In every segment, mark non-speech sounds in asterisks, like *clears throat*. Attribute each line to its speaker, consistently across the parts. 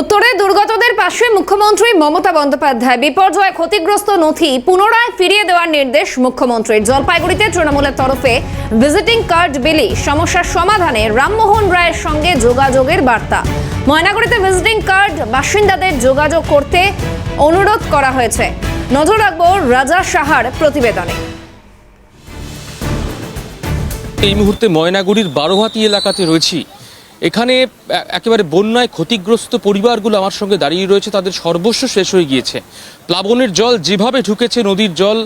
Speaker 1: উত্তরে দুর্গতদের পাশে মুখ্যমন্ত্রী মমতা বন্দ্যোপাধ্যায়। বিপর্যয় ক্ষতিগ্রস্ত নথি পুনরায় ফিরিয়ে দেওয়ার নির্দেশ মুখ্যমন্ত্রীর। জলপাইগুড়িতে তৃণমূলের তরফে ভিজিটিং কার্ড বিলি সমস্যার সমাধানে রামমোহন রায়ের সঙ্গে যোগাযোগের বার্তা। ময়নাগুড়িতে ভিজিটিং কার্ড বাসিন্দাদের যোগাযোগ করতে অনুরোধ করা হয়েছে। নজর রাখব রাজা সাহার প্রতিবেদনে।
Speaker 2: এই মুহূর্তে ময়নাগুড়ির বারোহাতি এলাকাতে রয়েছি এখানে একেবারে বন্যায় ক্ষতিগ্রস্ত পরিবারগুলো আমার সঙ্গে দাঁড়িয়ে রয়েছে, তাদের সর্বস্ব শেষ হয়ে গিয়েছে। প্লাবনের জল যেভাবে ঢুকেছে, নদীর জল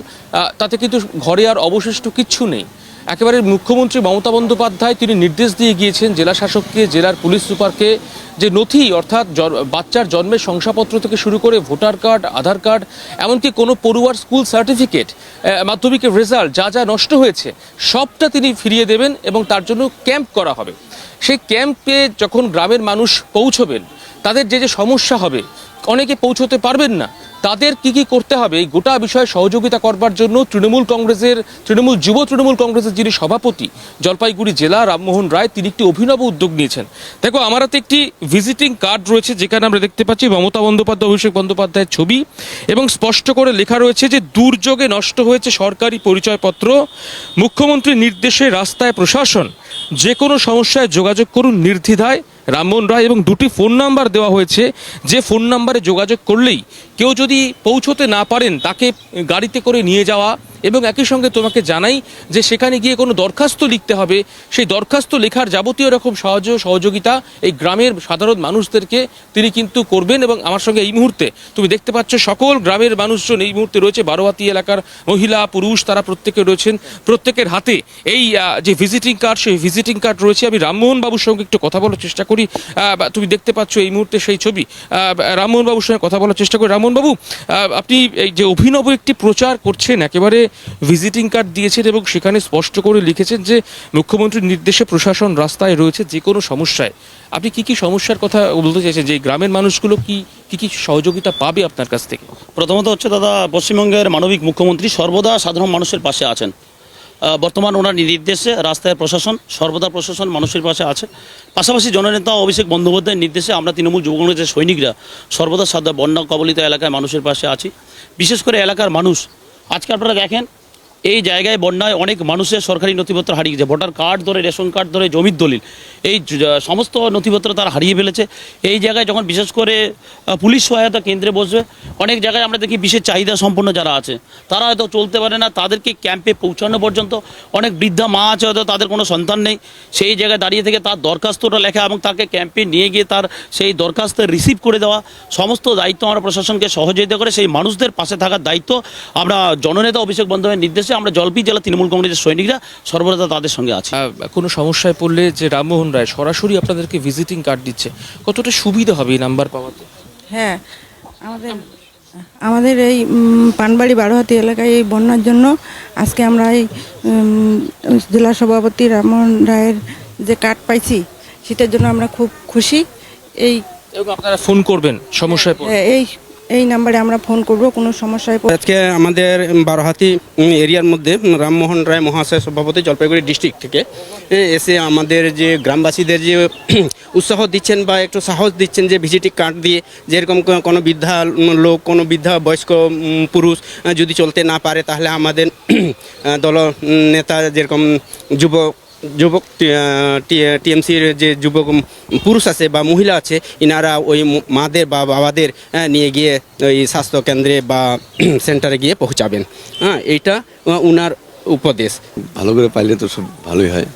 Speaker 2: তাতে কিন্তু ঘরে আর অবশিষ্ট কিচ্ছু নেই। একেবারে মুখ্যমন্ত্রী মমতা বন্দ্যোপাধ্যায় তিনি নির্দেশ দিয়ে গিয়েছেন জেলা শাসককে, জেলার পুলিশ সুপারকে যে নথি, অর্থাৎ বাচ্চার জন্মের শংসাপত্র থেকে শুরু করে ভোটার কার্ড, আধার কার্ড, এমনকি কোনো পড়ুয়ার স্কুল সার্টিফিকেট মাধ্যমিকের রেজাল্ট যা যা নষ্ট হয়েছে, সবটা তিনি ফিরিয়ে দেবেন এবং তার জন্য ক্যাম্প করা হবে। সেই ক্যাম্পে যখন গ্রামের মানুষ পৌঁছবেন, তাদের যে যে সমস্যা হবে অনেকে পৌঁছতে পারবেন না। তাদের কি কি করতে হবে? এই গোটা বিষয়ে সহযোগিতা করবার জন্য তৃণমূল কংগ্রেসের, তৃণমূল যুব তৃণমূল কংগ্রেসের যিনি সভাপতি, জলপাইগুড়ি জেলা রামমোহন রায়, তিনি একটি অভিনব উদ্যোগ নিয়েছেন। দেখো, আমার হাতে একটি ভিজিটিং কার্ড রয়েছে, যেখানে আমরা দেখতে পাচ্ছি মমতা বন্দ্যোপাধ্যায়, অভিষেক বন্দ্যোপাধ্যায়ের ছবি এবং স্পষ্ট করে লেখা রয়েছে যে, দুর্যোগে নষ্ট হয়েছে সরকারি পরিচয়পত্র, মুখ্যমন্ত্রীর নির্দেশে রাস্তায় প্রশাসন, যে কোনো সমস্যায় যোগাযোগ করুন নির্দ্বিধায়। রামমোহন রায় এবং দুটি ফোন নাম্বার দেওয়া হয়েছে। যে ফোন নাম্বারে যোগাযোগ করলেই কেউ যদি পৌঁছতে না পারেন, তাকে গাড়িতে করে নিয়ে যাওয়া এবং একই সঙ্গে তোমাকে জানাই যে সেখানে গিয়ে কোনো দরখাস্ত লিখতে হবে। সেই দরখাস্ত লেখার যাবতীয় রকম সহজ সহযোগিতা এই গ্রামের সাধারণ মানুষদেরকে তিনি কিন্তু করবেন এবং আমার সঙ্গে এই মুহূর্তে তুমি দেখতে পাচ্ছ সকল গ্রামের মানুষজন এই মুহূর্তে রয়েছে। বারোয়াতি এলাকার মহিলা, পুরুষ তারা প্রত্যেকে রয়েছেন। প্রত্যেকের হাতে এই যে ভিজিটিং কার্ড সেই ভিজিটিং কার্ড রয়েছে। আমি রামমোহন বাবুর সঙ্গে একটু কথা বলার চেষ্টা করি। বা তুমি দেখতে পাচ্ছ এই মুহূর্তে সেই ছবি। আহ, রামমোহন বাবুর সঙ্গে কথা বলার চেষ্টা করি। রামমোহন বাবু আপনি এই যে অভিনব একটি প্রচার করছেন একেবারে ভিজিটিং কার্ড দিয়েছেন এবং সেখানে স্পষ্ট করে লিখেছেন যে মুখ্যমন্ত্রীর নির্দেশে প্রশাসন রাস্তায় রয়েছে যে কোনো সমস্যায়। আপনি কি কি সমস্যার কথা বলতে চাইছেন? যে গ্রামের মানুষগুলো কি কি কি সহযোগিতা পাবে আপনার কাছ থেকে?
Speaker 3: প্রথমত হচ্ছে দাদা পশ্চিমবঙ্গের মানবিক মুখ্যমন্ত্রী সর্বদা সাধারণ মানুষের পাশে আছেন। বর্তমান ওনার নির্দেশে রাস্তায় প্রশাসন, সর্বদা প্রশাসন মানুষের পাশে আছে। পাশাপাশি জননেতা অভিষেক বন্দ্যোপাধ্যায়ের নির্দেশে আমরা তৃণমূল যুব কংগ্রেসের সৈনিকরা সর্বদা সাদা বন্যা কবলিত এলাকায় মানুষের পাশে আছি। বিশেষ করে এলাকার মানুষ, আজকে আপনারা দেখেন এই জায়গায় বন্যায় অনেক মানুষের সরকারি নথিপত্র হারিয়ে গেছে। ভোটার কার্ড ধরে, রেশন কার্ড ধরে, জমির দলিল। এই সমস্ত নথিপত্র তারা হারিয়ে ফেলেছে। এই জায়গায় যখন বিশেষ করে পুলিশ সহায়তা কেন্দ্রে বসবে, অনেক জায়গায় আমরা দেখি বিশেষ চাহিদা সম্পন্ন যারা আছে, তারা হয়তো চলতে পারে না। তাদেরকে ক্যাম্পে পৌঁছানো পর্যন্ত অনেক বৃদ্ধা মা আছে, হয়তো তাদের কোনো সন্তান নেই। সেই জায়গায় দাঁড়িয়ে থেকে তার দরখাস্তটা লেখা এবং তাকে ক্যাম্পে নিয়ে গিয়ে তার সেই দরখাস্ত রিসিভ করে দেওয়া। সমস্ত দায়িত্ব আমরা প্রশাসনকে সহযোগিতা করে সেই মানুষদের পাশে থাকার দায়িত্ব আমরা জননেতা অভিষেক বন্দ্যোপাধ্যায়ের নির্দেশে আমরা জলপি জেলা তৃণমূল কংগ্রেসের সৈনিকরা সর্বদা তাদের সঙ্গে আছি।
Speaker 2: কোনো সমস্যায় পড়লে যে রামমোহন রায় সরাসরি আপনাদেরকে ভিজিটিং কার্ড দিচ্ছে কতটা সুবিধা হবে এই নাম্বার পাওয়াতে?
Speaker 4: হ্যাঁ আমাদের আমাদের এই পানবাড়ি বারোহাতি এলাকায় এই বন্যার জন্য আজকে আমরা এই জেলা সভাপতি রামমোহন রায়ের যে কার্ড পাইছি সেটার জন্য আমরা খুব খুশি। এই
Speaker 2: আপনারা ফোন করবেন সমস্যায়
Speaker 4: এই এই নাম্বারে আমরা ফোন করব, কোনো সমস্যায়
Speaker 5: আজকে আমাদের বারোহাতি এরিয়ার মধ্যে রামমোহন রায় মহাশয় সভাপতি জলপাইগুড়ি ডিস্ট্রিক্ট থেকে এসে আমাদের যে গ্রামবাসীদের যে *clears throat* উৎসাহ দিচ্ছেন বা একটু সাহস দিচ্ছেন যে ভিজিটিং কার্ড দিয়ে যেরকম কোনো বৃদ্ধা লোক, কোনো বৃদ্ধা বয়স্ক পুরুষ যদি চলতে না পারে তাহলে আমাদের *clears throat* দল নেতা যেরকম যুবক যুবক টিএমসির যে যুবক পুরুষ আছে বা মহিলা আছে ইনারা ওই মাদের বা বাবাদের আহ, নিয়ে গিয়ে ওই স্বাস্থ্যকেন্দ্রে বা *clears throat* সেন্টারে গিয়ে পৌঁছাবেন। হ্যাঁ এইটা ওনার উপদেশ।
Speaker 6: ভালো করে পাইলে তো সব ভালোই হয়।